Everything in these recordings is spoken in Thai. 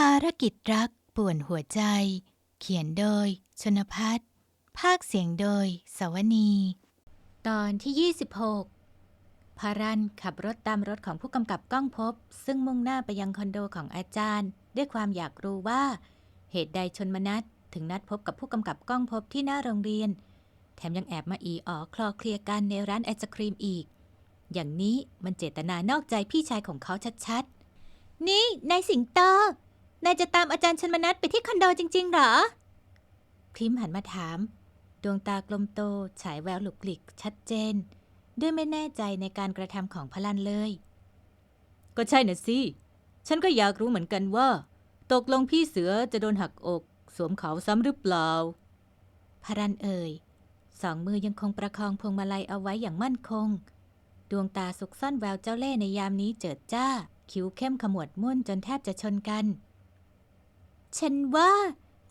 ภารกิจรักป่วนหัวใจ เขียนโดย ชนพัฒน์ภาคเสียงโดย สวนี ตอนที่ 26 พารันขับรถตามรถของผู้กำกับก้องพบ ซึ่งมุ่งหน้าไปยังคอนโดของอาจารย์ ด้วยความอยากรู้ว่า เหตุใดชนมนัดถึงนัดพบกับผู้กำกับก้องพบที่หน้าโรงเรียน แถมยังแอบมาอีอ๋อคลอเคลียร์กันในร้านไอศครีมอีก อย่างนี้มันเจตนานอกใจพี่ชายของเขาชัดๆ นี่นายสิงโต นายจะตามอาจารย์ชนมนัทไปที่คอนโดจริง ๆ เหรอ พริมหันมาถาม ดวงตากลมโต ฉายแววหลุกหลิก ชัดเจน ด้วยไม่แน่ใจในการกระทำของพลันเลย ก็ใช่น่ะสิ ฉันก็อยากรู้เหมือนกันว่า ตกลงพี่เสือจะโดนหักอก สวมเขาซ้ำหรือเปล่า พรันเอ่ย สองมือยังคงประคองพวงมาลัยเอาไว้อย่างมั่นคง ดวงตาสุกซ่อนแววเจ้าเล่ห์ในยามนี้เจิดจ้า คิ้วเข้มขมวดมุ่นจนแทบจะชนกัน ฉันว่า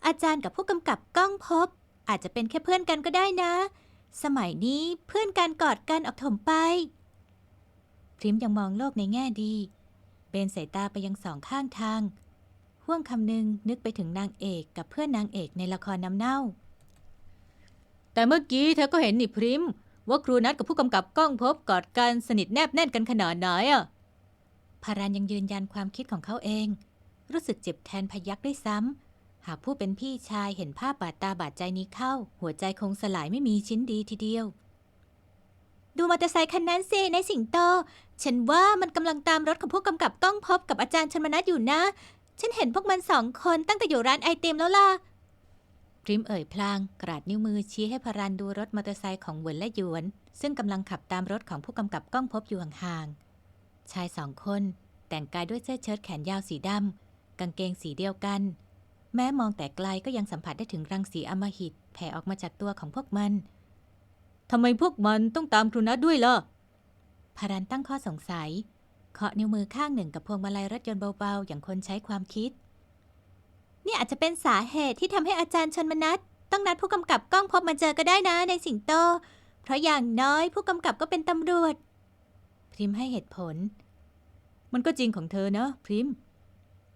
อาจารย์กับผู้กำกับก้องพบ อาจจะเป็นแค่เพื่อนกันก็ได้นะ สมัยนี้เพื่อนกันกอดกันออกถมไป พริมยังมองโลกในแง่ดี เบนสายตาไปยังสองข้างทาง ห่วงคำหนึ่งนึกไปถึงนางเอกกับเพื่อนนางเอกในละครน้ำเน่า แต่เมื่อกี้เธอก็เห็นนี่พริมว่าครูนัดกับผู้กำกับก้องพบกอดกันสนิทแนบแน่นกันขนาดไหนอะพารันยังยืนยันความคิดของเขาเอง รู้สึกเจ็บแทนพยักด้วยซ้ำ หากผู้เป็นพี่ชายเห็นภาพบาดตาบาดใจนี้เข้า หัวใจคงสลายไม่มีชิ้นดีทีเดียว ดูมอเตอร์ไซคันนั้นสิในสิงโต ฉันว่ามันกำลังตามรถของผู้กำกับก้องพบกับอาจารย์ชนมนัทอยู่นะ ฉันเห็นพวกมันสองคนตั้งแต่อยู่ร้านไอติมแล้วล่ะพริมเอ่ยพลางกราดนิ้วมือชี้ให้พรันดูรถมอเตอร์ไซค์ของเหวินและหยวน ซึ่งกำลังขับตามรถของผู้กำกับก้องพบอยู่ห่างๆ ชายสองคน แต่งกายด้วยเสื้อเชิ้ตแขนยาวสีดำ กางเกงสีเดียวกัน แม้มองแต่ไกลก็ยังสัมผัสได้ถึงรังสีอมหิตแผ่ออกมาจากตัวของพวกมันทำไมพวกมันต้องตามครูนัดด้วยล่ะพารันตั้งข้อสงสัยเคาะนิ้วมือข้างหนึ่งกับพวงมาลัยรถยนต์เบาๆ อย่างคนใช้ความคิด นี่อาจจะเป็นสาเหตุที่ทำให้อาจารย์ชนมนัทต้องนัดผู้กำกับกล้องพบมาเจอก็ได้นะในสิงโต เพราะอย่างน้อยผู้กำกับก็เป็นตำรวจ พริมให้เหตุผล มันก็จริงของเธอเนะพริม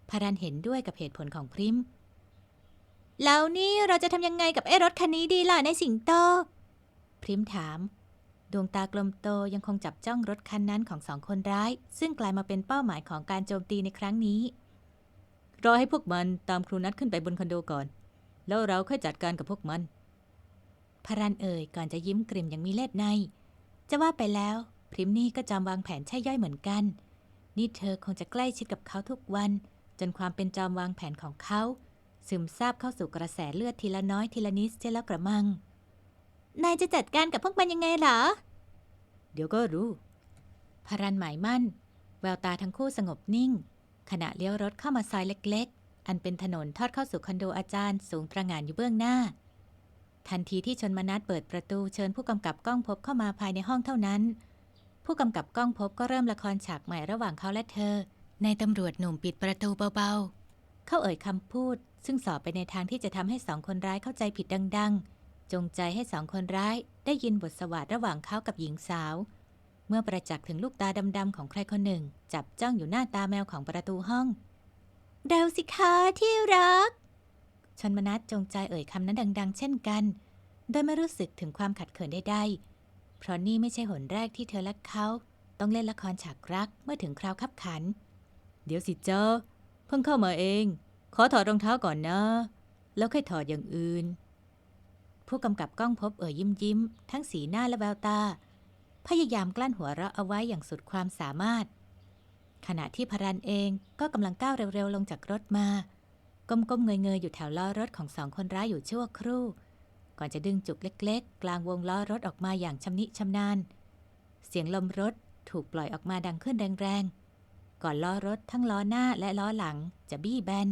พารันเห็นด้วยกับเหตุผลของพริม แล้วนี่เราจะทำยังไงกับไอ้รถคันนี้ดีล่ะในสิงโต พริมถาม ดวงตากลมโตยังคงจับจ้องรถคันนั้นของสองคนร้าย ซึ่งกลายมาเป็นเป้าหมายของการโจมตีในครั้งนี้ รอให้พวกมันตามครูนัดขึ้นไปบนคอนโดก่อน แล้วเราค่อยจัดการกับพวกมันพารันเอ่ยก่อนจะยิ้มกริมอย่างมีเล็ดใน จะว่าไปแล้ว พริมนี่ก็จอมวางแผนใช่ย่อยเหมือนกัน นี่เธอคงจะใกล้ชิดกับเขาทุกวัน จนความเป็นจอมวางแผนของเขา ซึมซาบเข้าสู่กระแสเลือดทีละน้อยทีละนิดเช่แล้วกระมัง นายจะจัดการกับพวกมันยังไงเหรอ เดี๋ยวก็รู้ พรันหมายมั่น แววตาทั้งคู่สงบนิ่ง ขณะเลี้ยวรถเข้ามาซอยเล็ก ๆ อันเป็นถนนทอดเข้าสู่คอนโดอาจารย์สูงตระงานอยู่เบื้องหน้า ทันทีที่ชนมนัสเปิดประตูเชิญผู้กำกับกล้องพบเข้ามาภายในห้องเท่านั้น ผู้กำกับกล้องพบก็เริ่มละครฉากใหม่ระหว่างเขาและเธอ ในตำรวจหนุ่มปิดประตูเบาๆ เขาเอ่ยคำพูด ซึ่งสอบไปในทางที่จะทำให้สองคนร้ายเข้าใจผิดดัง ๆ จงใจให้สองคนร้ายได้ยินบทสวาทระหว่างเขากับหญิงสาว เมื่อประจักษ์ถึงลูกตาดำ ๆ ของใครคนหนึ่ง จับจ้องอยู่หน้าตาแมวของประตูห้อง เร็วสิคะที่รัก ชนมนัสจงใจเอ่ยคำนั้นดัง ๆ เช่นกัน โดยไม่รู้สึกถึงความขัดเขินใดๆเพราะนี่ไม่ใช่หนแรกที่เธอและเขาต้องเล่นละครฉากรักเมื่อถึงคราวขับขัน เดี๋ยวสิเจ้าเพิ่งเข้ามาเอง ขอถอดรองเท้าก่อนนะ แล้วค่อยถอดอย่างอื่น ผู้กำกับกล้องพบเอ่ยยิ้มยิ้ม ทั้งสีหน้าและแววตา พยายามกลั้นหัวเราะเอาไว้อย่างสุดความสามารถ ขณะที่พรันเองก็กำลังก้าวเร็วๆลงจากรถมา ก้มๆเงยๆอยู่แถวล้อรถของสองคนร้ายอยู่ชั่วครู่ ก่อนจะดึงจุกเล็ก ๆ กลางวงล้อรถออกมาอย่างชำนิชำนาญเสียงลมรถถูกปล่อยออกมาดังขึ้นแรงๆ ก่อนล้อรถทั้งล้อหน้าและล้อหลังจะบี้แบน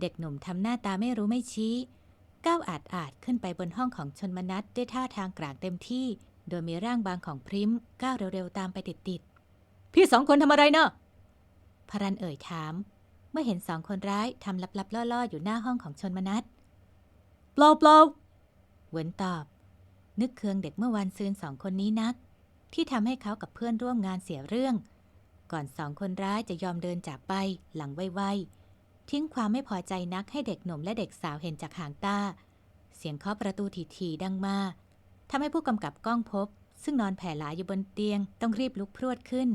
เด็กหนุ่มทำหน้าตาไม่รู้ไม่ชี้ ก้าวอาดอาดขึ้นไปบนห้องของชนมนัสด้วยท่าทางกลางเต็มที่ โดยมีร่างบางของพริมก้าวเร็วๆตามไปติดๆ พี่สองคนทำอะไรเนาะพรันเอ่ยถาม เมื่อเห็นสองคนร้ายทำลับๆล่อๆ อยู่หน้าห้องของชนมนัสเปล่าเปล่าเวนตอบ นึกเคืองเด็กเมื่อวันซืนสองคนนี้นัก ที่ทำให้เขากับเพื่อนร่วมงานเสียเรื่อง ก่อนสองคนร้ายจะยอมเดินจากไปหลังไวๆทิ้งความไม่พอใจนักให้เด็กหนุ่มและเด็กสาวเห็นจากห่างตา เสียงเคาะประตูถี่ๆดังมาทำให้ผู้กำกับกล้องพบ ซึ่งนอนแผ่หลายอยู่บนเตียงต้องรีบลุกพรวดขึ้น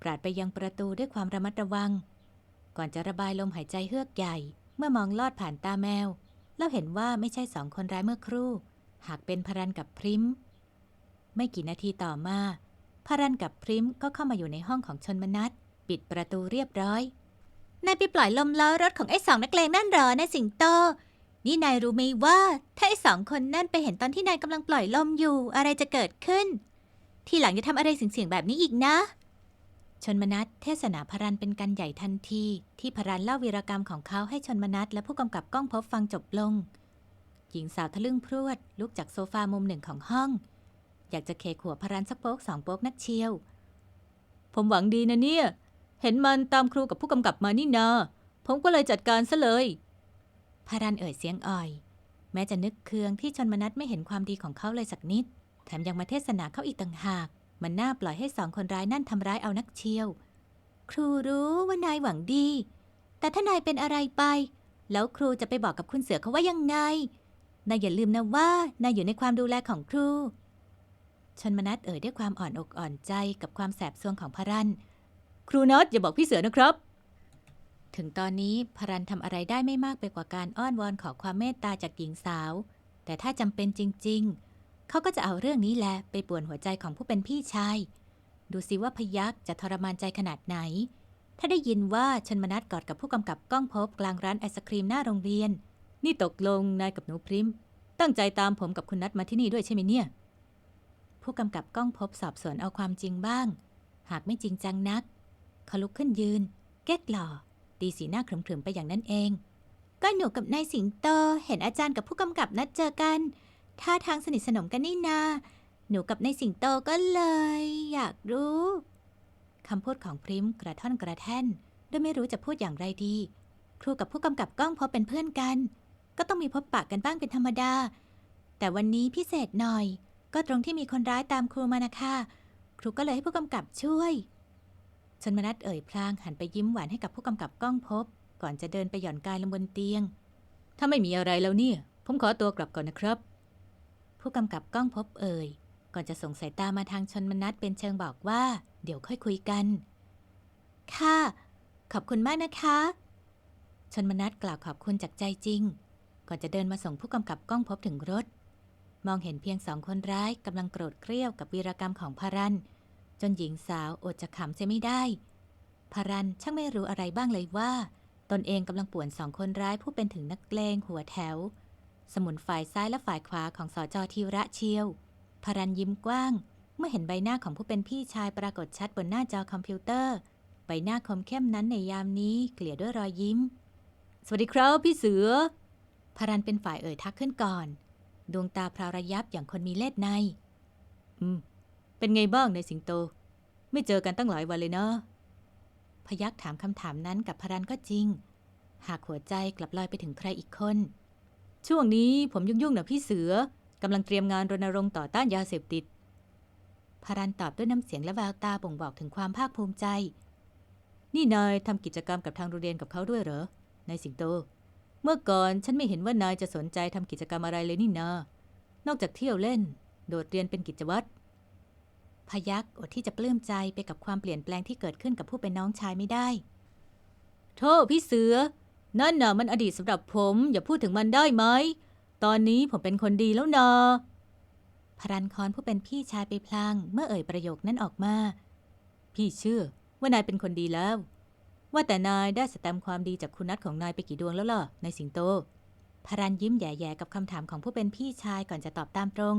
ปราดไปยังประตูด้วยความระมัดระวัง ก่อนจะระบายลมหายใจเฮือกใหญ่ เมื่อมองลอดผ่านตาแมว แล้วเห็นว่าไม่ใช่สองคนร้ายเมื่อครู่ หากเป็นพรันกับพริม ไม่กี่นาทีต่อมา พารันกับพริมก็เข้ามาอยู่ในห้องของชนมนัสปิดประตูเรียบร้อย นายไปปล่อยลมล้อรถของไอ้สองนักเลงนั่นหรอนายสิงโต นี่นายรู้ไหมว่า ถ้าไอ้สองคนนั่นไปเห็นตอนที่นายกำลังปล่อยลมอยู่อะไรจะเกิดขึ้น ทีหลังจะทำอะไรเสี่ยงๆแบบนี้อีกนะ ชนมนัสเทศนาพรันเป็นกันใหญ่ทันที ที่พรันเล่าวีรกรรมของเขาให้ชนมนัสและผู้กำกับกล้องพบฟังจบลง หญิงสาวทะลึ่งพรวดลุกจากโซฟามุมหนึ่งของห้อง อยากจะเคขัวพรันสักโป๊กสองโป๊กนักเชียว ผมหวังดีนะเนี่ย เห็นมันตามครูกับผู้กำกับมานี่นา ผมก็เลยจัดการซะเลยพารันเอ่ยเสียงอ่อย แม้จะนึกเคืองที่ชนมนัสไม่เห็นความดีของเขาเลยสักนิด แถมยังมาเทศนาเขาอีกต่างหาก มันน่าปล่อยให้สองคนร้ายนั่นทำร้ายเอานักเชียว ครูรู้ว่านายหวังดี แต่ถ้านายเป็นอะไรไป แล้วครูจะไปบอกกับคุณเสือเขาว่ายังไงนายอย่าลืมนะว่านายอยู่ในความดูแลของครู ชนมนัสเอ่ยด้วยความอ่อนอกอ่อนใจกับความแสบซวงของพารัน ครูน็อตอย่าบอกพี่เสือนะครับ ถึงตอนนี้พรันทำอะไรได้ไม่มากไปกว่าการอ้อนวอนขอความเมตตาจากหญิงสาว แต่ถ้าจำเป็นจริง ๆ เขาก็จะเอาเรื่องนี้แหละไปป่วนหัวใจของผู้เป็นพี่ชาย ดูสิว่าพยักจะทรมานใจขนาดไหน ถ้าได้ยินว่าชนมนัสกอดกับผู้กำกับก้องพบกลางร้านไอศครีมหน้าโรงเรียน นี่ตกลงนายกับหนูพริม ตั้งใจตามผมกับคุณนัทมาที่นี่ด้วยใช่ไหมเนี่ย ผู้กำกับก้องพบสอบสวนเอาความจริงบ้าง หากไม่จริงจังนักเขาลุกขึ้นยืนแก๊กหล่อ ตีสีหน้าขรึมๆไปอย่างนั้นเอง ก็หนูกับนายสิงโตเห็นอาจารย์กับผู้กำกับนัดเจอกันท่าทางสนิทสนมกันนี่นา หนูกับนายสิงโตก็เลย อยากรู้คำพูดของพริมกระท่อนกระแท่นด้วยไม่รู้จะพูดอย่างไรดี ครูกับผู้กำกับก้องพบเป็นเพื่อนกัน ก็ต้องมีพบปะกันบ้างเป็นธรรมดา แต่วันนี้พิเศษหน่อย ก็ตรงที่มีคนร้ายตามครูมานะคะครูก็เลยให้ผู้กำกับช่วยชนมนัสเอ่ยพลางหันไปยิ้มหวานให้กับผู้กำกับก้องพบ ก่อนจะเดินไปหย่อนกายลงบนเตียง ถ้าไม่มีอะไรแล้วเนี่ย ผมขอตัวกลับก่อนนะครับ ผู้กำกับก้องพบเอ่ย ก่อนจะส่งสายตามาทางชนมนัสเป็นเชิงบอกว่า เดี๋ยวค่อยคุยกัน ค่ะ ขอบคุณมากนะคะ ชนมนัสกล่าวขอบคุณจากใจจริง ก่อนจะเดินมาส่งผู้กำกับก้องพบถึงรถ มองเห็นเพียงสองคนร้ายกำลังโกรธเกรี้ยวกับวีรกรรมของพารัน จนหญิงสาวอดจะขำเสียไม่ได้พารันช่างไม่รู้อะไรบ้างเลยว่า ตนเองกำลังป่วนสองคนร้ายผู้เป็นถึงนักเลงหัวแถว สมุนฝ่ายซ้ายและฝ่ายขวาของสอจอทีระเชียวพารันยิ้มกว้าง เมื่อเห็นใบหน้าของผู้เป็นพี่ชายปรากฏชัดบนหน้าจอคอมพิวเตอร์ ใบหน้าคมเข้มนั้นในยามนี้เกลี่ยด้วยรอยยิ้ม สวัสดีครับพี่เสือพารันเป็นฝ่ายเอ่ยทักขึ้นก่อน ดวงตาพราวระยับอย่างคนมีเลือดใน อืม เป็นไงบ้างในสิงโต ไม่เจอกันตั้งหลายวันเลยนะพยักถามคำถามนั้นกับพารันก็จริง หากหัวใจกลับลอยไปถึงใครอีกคน ช่วงนี้ผมยุ่งๆนะพี่เสือกำลังเตรียมงานรณรงค์ต่อต้านยาเสพติดพารันตอบด้วยน้ำเสียงและแววตาบ่งบอกถึงความภาคภูมิใจ นี่นายทำกิจกรรมกับทางโรงเรียนกับเขาด้วยเหรอ นายสิงโต เมื่อก่อนฉันไม่เห็นว่านายจะสนใจทำกิจกรรมอะไรเลยนี่นา นอกจากเที่ยวเล่น โดดเรียนเป็นกิจวัตร พยักอดที่จะปลื้มใจไปกับความเปลี่ยนแปลงที่เกิดขึ้นกับผู้เป็นน้องชายไม่ได้ โทษพี่เสือ นั่นน่ะมันอดีตสำหรับผม อย่าพูดถึงมันได้ไหม ตอนนี้ผมเป็นคนดีแล้วนาพรันคอนผู้เป็นพี่ชายไปพลางเมื่อเอ่ยประโยคนั้นออกมา พี่เชื่อว่านายเป็นคนดีแล้ว ว่าแต่นายได้สแตมความดีจากคุณนัทของนายไปกี่ดวงแล้วล่ะในสิงโตพรันยิ้มแย่ๆกับคำถามของผู้เป็นพี่ชายก่อนจะตอบตามตรง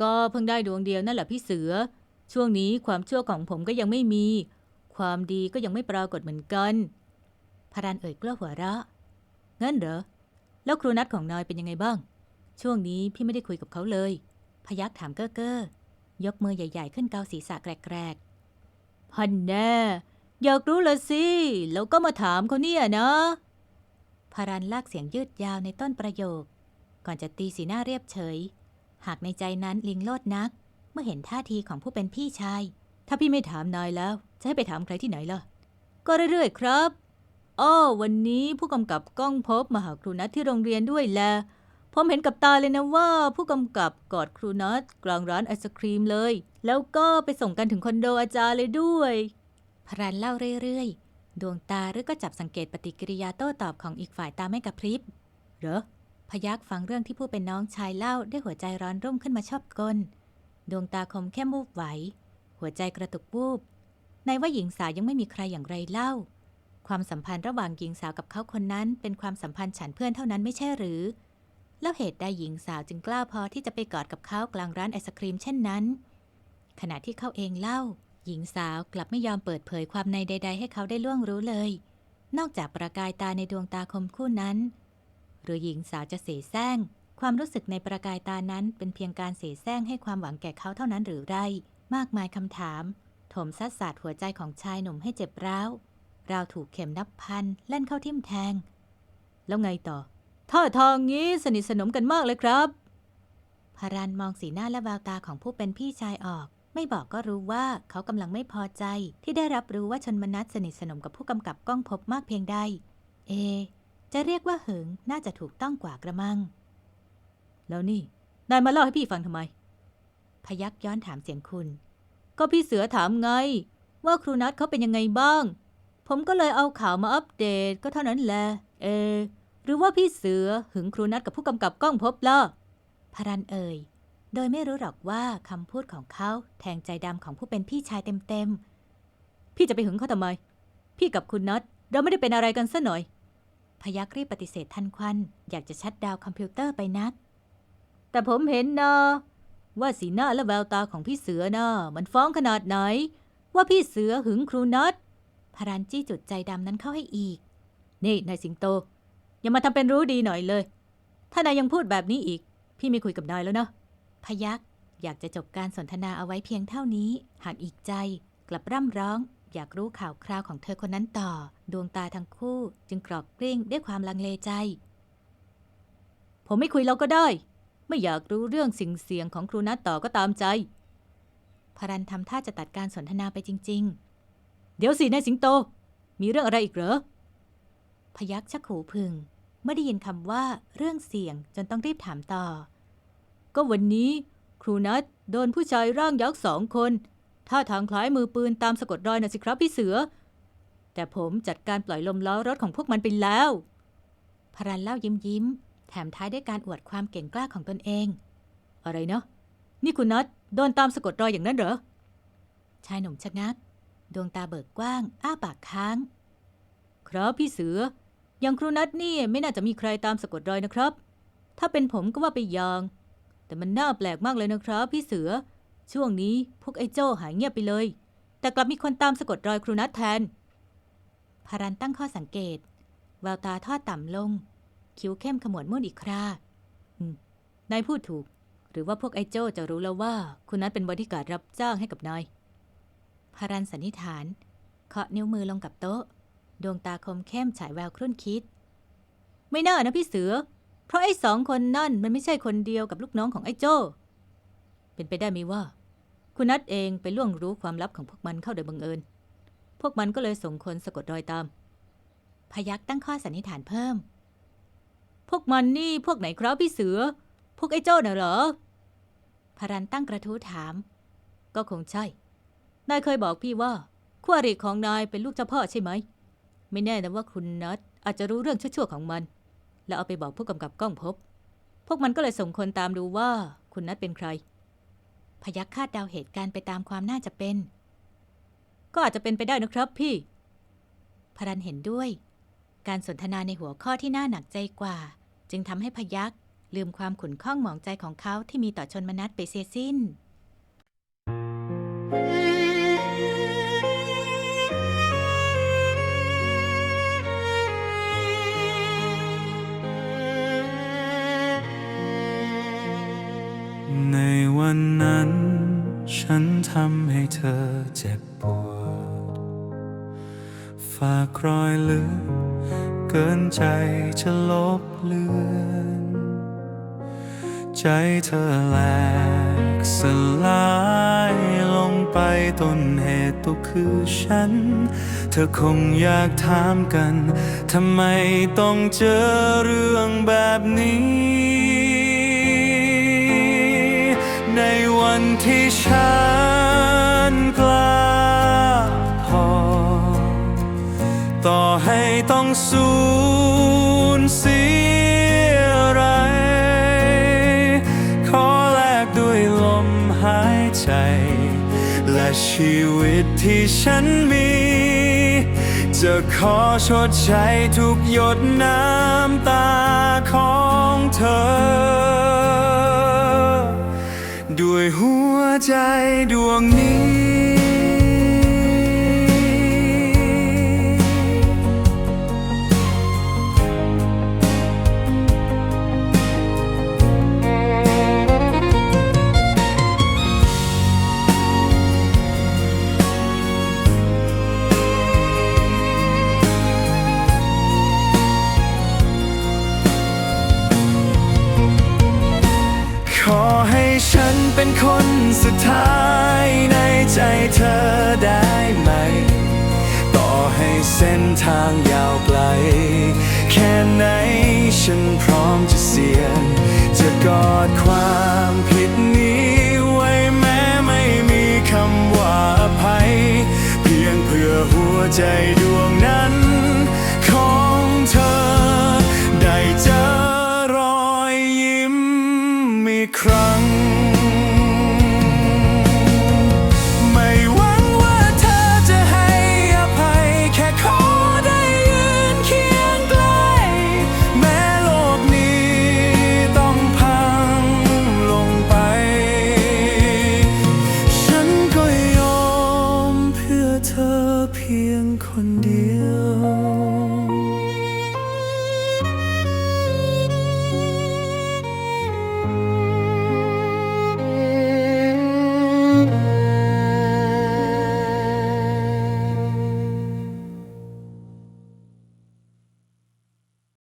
ก็เพิ่งได้ดวงเดียวนั่นแหละพี่เสือ ช่วงนี้ความชั่วของผมก็ยังไม่มี ความดีก็ยังไม่ปรากฏเหมือนกันพรันเอ่ยกลั้วหัวเราะงั้นเหรอแล้วครูนัทของนายเป็นยังไงบ้าง ช่วงนี้พี่ไม่ได้คุยกับเขาเลย พยักถามเก้อเก้อยกมือใหญ่ ๆ ขึ้นเกาศีรษะแกรกพันแน่ อยากรู้ละสิ แล้วก็มาถามเขาเนี่ยนะ พารันลากเสียงยืดยาวในต้นประโยค ก่อนจะตีสีหน้าเรียบเฉย หากในใจนั้นลิงโลดนัก เมื่อเห็นท่าทีของผู้เป็นพี่ชาย ถ้าพี่ไม่ถามนายแล้ว จะให้ไปถามใครที่ไหนล่ะ ก็เรื่อยๆครับอ้อวันนี้ผู้กำกับก้องพบมาหาครูนัทที่โรงเรียนด้วยแลผมเห็นกับตาเลยนะว่าผู้กำกับกอดครูนัทกลางร้านไอศครีมเลย แล้วก็ไปส่งกันถึงคอนโดอาจารย์เลยด้วย พรันเล่าเรื่อยๆ ดวงตาหรือก็จับสังเกตปฏิกิริยาโต้ตอบของอีกฝ่ายตาไม่กระพริบ เหรอ พยักฟังเรื่องที่ผู้เป็นน้องชายเล่าได้หัวใจร้อนรุ่มขึ้นมาชอบกลดวงตาคมเข้มวูบไหว หัวใจกระตุกวูบในว่าหญิงสาวยังไม่มีใครอย่างไรเล่า ความสัมพันธ์ระหว่างหญิงสาวกับเขาคนนั้นเป็นความสัมพันธ์ฉันเพื่อนเท่านั้นไม่ใช่หรือ แล้วเหตุใดหญิงสาวจึงกล้าพอที่จะไปกอดกับเขากลางร้านไอศครีมเช่นนั้น ขณะที่เขาเองเล่า หญิงสาวกลับไม่ยอมเปิดเผยความในใด ๆ ให้เขาได้ล่วงรู้เลย นอกจากประกายตาในดวงตาคมคู่นั้น หรือหญิงสาวจะเสแสร้ง ความรู้สึกในประกายตานั้นเป็นเพียงการเสแสร้งให้ความหวังแก่เขาเท่านั้นหรือไร มากมายคำถาม ถมซัดสาดหัวใจของชายหนุ่มให้เจ็บร้าวราวถูกเข็มนับพันเล่นเข้าทิ่มแทง แล้วไงต่อท่าทางงี้สนิทสนมกันมากเลยครับพารันมองสีหน้าและแววตาของผู้เป็นพี่ชายออก ไม่บอกก็รู้ว่าเขากำลังไม่พอใจ ที่ได้รับรู้ว่าชนมนัสสนิทสนมกับผู้กำกับก้องพบมากเพียงใด เอ จะเรียกว่าหึงน่าจะถูกต้องกว่ากระมัง แล้วนี่นายมาเล่าให้พี่ฟังทำไม พยักย้อนถามเสียงคุณ ก็พี่เสือถามไง ว่าครูนัทเขาเป็นยังไงบ้าง ผมก็เลยเอาข่าวมาอัปเดตก็เท่านั้นแหละเอ หรือว่าพี่เสือหึงครูนัทกับผู้กำกับก้องพบล่ะพารันเอ่ย โดยไม่รู้หรอกว่าคำพูดของเขาแทงใจดำของผู้เป็นพี่ชายเต็มๆ พี่จะไปหึงเขาทำไม พี่กับคุณนัทเราไม่ได้เป็นอะไรกันซะหน่อย พยักรีบปฏิเสธทันควัน อยากจะชัดดาวคอมพิวเตอร์ไปนัก แต่ผมเห็นนะว่าสีหน้าและแววตาของพี่เสือนะมันฟ้องขนาดไหน ว่าพี่เสือหึงครูนัทพารันจี้จุดใจดำนั้นเข้าให้อีก นี่นายสิงโต อย่ามาทำเป็นรู้ดีหน่อยเลย ถ้านายยังพูดแบบนี้อีก พี่ไม่คุยกับนายแล้วนะ พยักอยากจะจบการสนทนาเอาไว้เพียงเท่านี้ หากอีกใจกลับร่ำร้อง อยากรู้ข่าวคราวของเธอคนนั้นต่อ ดวงตาทั้งคู่จึงกรอกกริ้งด้วยความลังเลใจ ผมไม่คุยแล้วก็ได้ ไม่อยากรู้เรื่องสิ่งเสียงของครูนัทต่อก็ตามใจ พรันทำท่าจะตัดการสนทนาไปจริง ๆ เดี๋ยวสินายสิงโต มีเรื่องอะไรอีกเหรอ พยักชักหูพึง เมื่อได้ยินคำว่าเรื่องเสียงจนต้องรีบถามต่อ ก็วันนี้ ครูนัทโดนผู้ชายร่างยักษ์สองคนท่าทางคล้ายมือปืนตามสะกดรอยนะสิครับพี่เสือ แต่ผมจัดการปล่อยลมล้อรถของพวกมันไปแล้วพารันเล่ายิ้มยิ้ม แถมท้ายด้วยการอวดความเก่งกล้าของตนเอง อะไรเนาะนี่คุณนัทโดนตามสะกดรอยอย่างนั้นเหรอ ชายหนุ่มชะงัก ดวงตาเบิกกว้าง อ้าปากค้าง ครับพี่เสือ อย่างครูนัทนี่ไม่น่าจะมีใครตามสะกดรอยนะครับ ถ้าเป็นผมก็ว่าไปย่าง แต่มันน่าแปลกมากเลยนะครับ พี่เสือ ช่วงนี้พวกไอ้โจ้หายเงียบไปเลย แต่กลับมีคนตามสะกดรอยครูนัทแทน พารันตั้งข้อสังเกต แววตาทอดต่ำลง คิ้วเข้มขมวดมุ่นอีกครานายพูดถูก หรือว่าพวกไอ้โจ้จะรู้แล้วว่า คุณนัทเป็นบริการดรับจ้างให้กับนายพารันสันนิษฐาน เคาะนิ้วมือลงกับโต๊ะ ดวงตาคมเข้มฉายแววครุ่นคิด ไม่น่านะพี่เสือ เพราะไอ้สองคนนั่นมันไม่ใช่คนเดียวกับลูกน้องของไอ้โจ้เป็นไปได้ไหมว่า คุณนัทเองไปล่วงรู้ความลับของพวกมันเข้าโดยบังเอิญ พวกมันก็เลยส่งคนสะกดรอยตาม พยักตั้งข้อสันนิษฐานเพิ่ม พวกมันนี่พวกไหนครับพี่เสือ พวกไอ้โจ้น่ะเหรอพารันตั้งกระทู้ถาม ก็คงใช่ นายเคยบอกพี่ว่าคู่อริของนายเป็นลูกเจ้าพ่อใช่ไหม ไม่แน่นะว่าคุณนัทอาจจะรู้เรื่องชั่วๆของมัน แล้วเอาไปบอกผู้กำกับก้องพบ พวกมันก็เลยส่งคนตามดูว่า คุณนัทเป็นใคร พยักคาดเดาเหตุการณ์ไปตามความน่าจะเป็น ก็อาจจะเป็นไปได้นะครับพี่ พรันเห็นด้วย การสนทนาในหัวข้อที่น่าหนักใจกว่า จึงทำให้พยักลืมความขุ่นข้องหมองใจของเขาที่มีต่อชนมนัสไปเสียสิ้น ในวันนั้น ฉันทำให้เธอเจ็บปวด ฝากรอยลึก เกินใจจะลบเลือน ใจเธอแหลกสลายลงไปต้นเหตุตัวคือฉัน เธอคงอยากถามกัน ทำไมต้องเจอเรื่องแบบนี้ วันที่ฉันกล้าพอ ต่อให้ต้องสูญเสียอะไร ขอแลกด้วยลมหายใจ และชีวิตที่ฉันมี จะขอชดใช้ทุกหยดน้ำตาของเธอ ด้วยหัวใจดวงนี้ ให้เส้นทางยาวไกล แค่ไหนฉันพร้อมจะเสี่ยง จะกอดความผิดนี้ไว้แม้ไม่มีคำว่าอภัย เพียงเพื่อหัวใจดวงนั้น